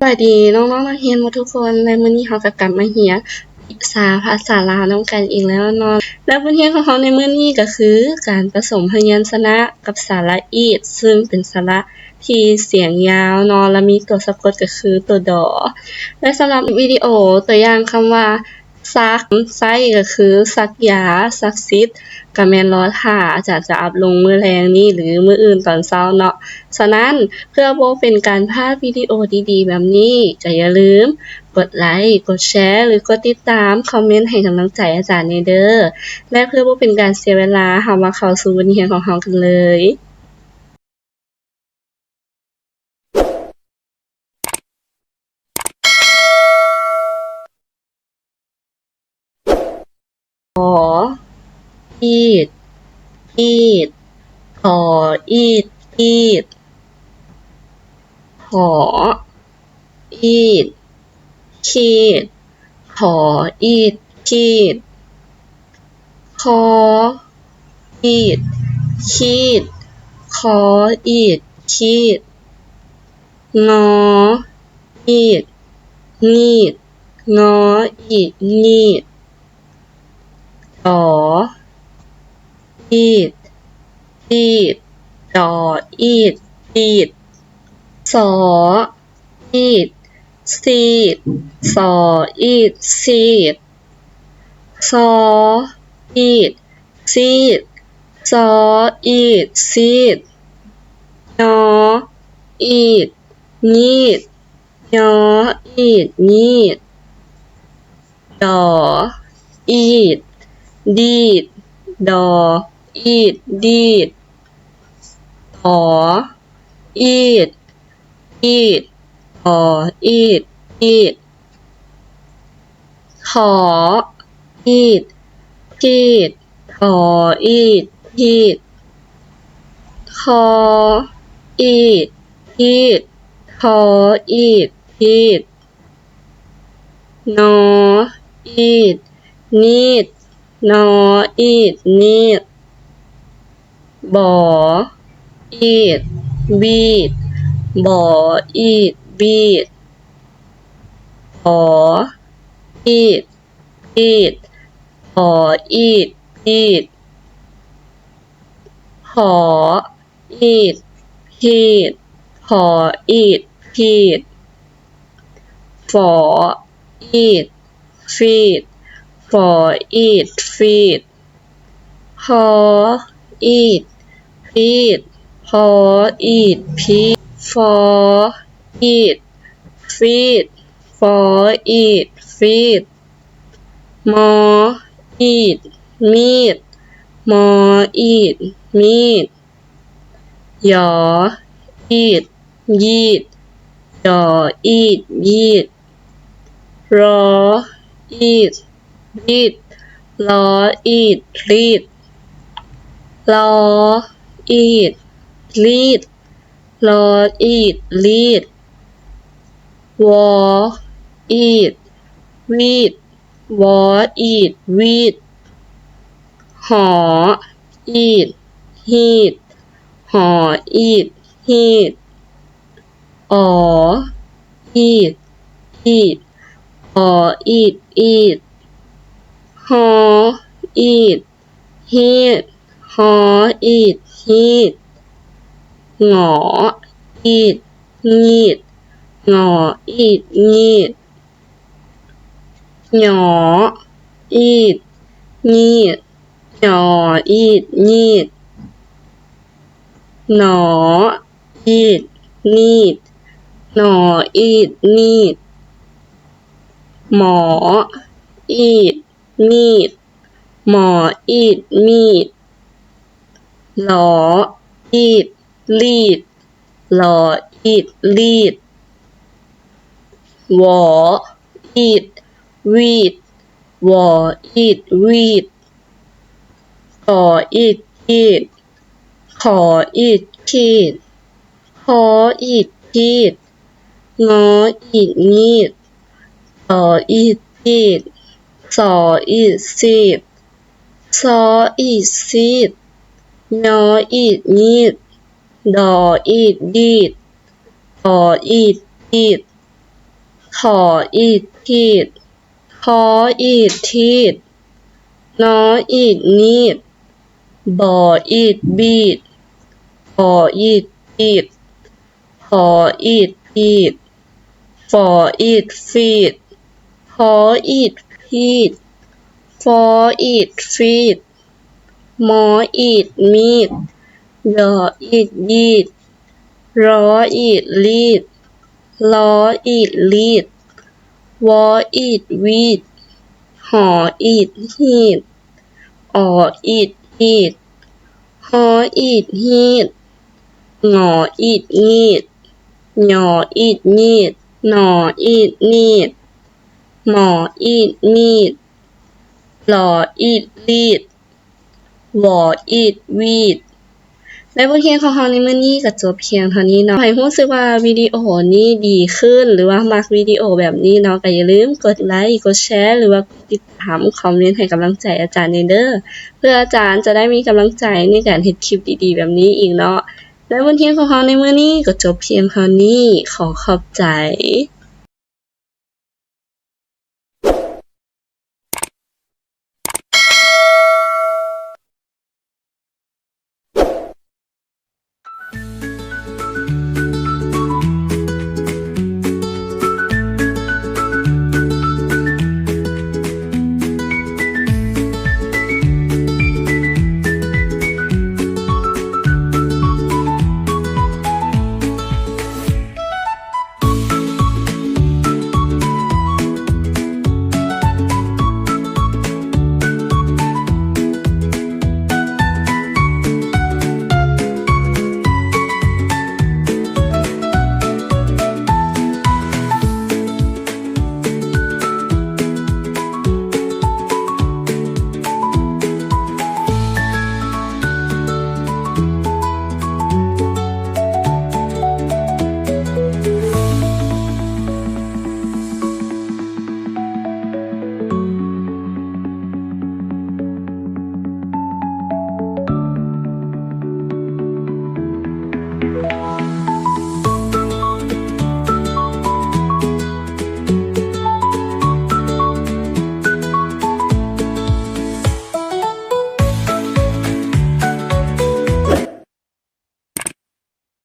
สวัสดีน้องๆนักเรียนหมดทุกคนในมื้อนี้เราก็กลับมาเรียนภาภาษาลาวนํกันอีกแล้วนอนและบทเรียนของเราในมื้อนี้ก็คือ การผสมพยัญชนะกับสระอีดซึ่งเป็นสระที่เสียงยาวนอนและมีตัวสะกดก็คือตัวดอ และสำหรับวิดีโอตัวอย่างคำว่า ซักไส้ก็คือซักยาซักซิดก็แมนรอท่าอาจารย์จะอัพลงมือแรงนี้หรือมืออื่นตอนเช้าเนาะฉะนั้นเพื่อบ่เป็นการพลาดวิดีโอดีๆ แบบนี้ก็อย่าลืม กดไลค์กดแชร์ หรือกดติดตามคอมเมนต์ให้กำลังใจอาจารย์ในเด้อและเพื่อบ่เป็นการเสียเวลาเรามาเข้าสู่บทเรียนของเรากันเลย ขอ อีด อีดขออีด อีดขออีด ขีดขออีด ขีดคออีด ขีดขออีด ขีดงออีด งีดงออีดงีดดอ อีดอีดดออีดอีดสออีดซีดสออีดซีดซออีดซีดซออีดซีดยออีดงีดยออีดงีดดออีดดีดดอ อีด ดีดถออีด อีดถออีด อีดขออีดพีดถออีดพีดคออีดพีดทออีดพีดนออีด นีดนออีด นีด บออีดบีดบออีดบีดผออีดพีดผออีดพีดหออีดพีดผออีดพีดฝออีดฟีดฝออีดฟีดหออีด พีดพออีดพีดฟออีดฟีดฟออีดฟีดมออีดมีดมออีดมีดยออีดยีดยออีดยีดรออีดรีดลออีดรีดลอ อีดลีดลออีดลีดวออีดวีดวออีดวีดหออีดฮีดหออีดฮีดอออีดอีดอออีดอีดหออีดฮีดหออีด ฮีดหงออีดงีดงออีดงีดหยออีดงีดหยออีดงีดหนออีดนีดหนออีดนีดหมออีดมีดหมออีดมีด หลออีด ลีด หลออีด ลีด วออีด วีด วออีด วีดขออีดขีดขออีดขีดขออีดขีดงออีดงีดต่ออีดพีดสออีดซีดซออีดซีด ยออีดงีดดออีดดีดอออีดดีดขออีดทีดพออีดทีดนออีดนีดบออีดบีดพออีดปีดพออีดปีดฟออีดฟีดพออีดพีดฟออีดฟีด มออีดมีดยออีดยีดรออีดลีดลออีดลีดวออีดวีดหออีดฮีดอออีดฮีดฮออีดฮีดงออีดงีดหยออีดงีดหนออีดนีดหมออีดมีดหลออีดลีด วออีดวีดและบทเรียนของเราในมื้อนี้ก็จบเพียงเท่านี้เนาะให้รู้สึกว่าวิดีโอนี้ดีขึ้น หรือว่ามักวิดีโอแบบนี้เนาะก็อย่าลืมกดไลค์ กดแชร์ หรือว่าติดตามคอมเมนต์ให้กำลังใจอาจารย์เด้อ เพื่ออาจารย์จะได้มีกำลังใจในการเฮ็ดคลิปดีๆ แบบนี้อีกเนาะ และบทเรียนของเราในมื้อนี้ก็จบเพียงเท่านี้ ขอขอบใจ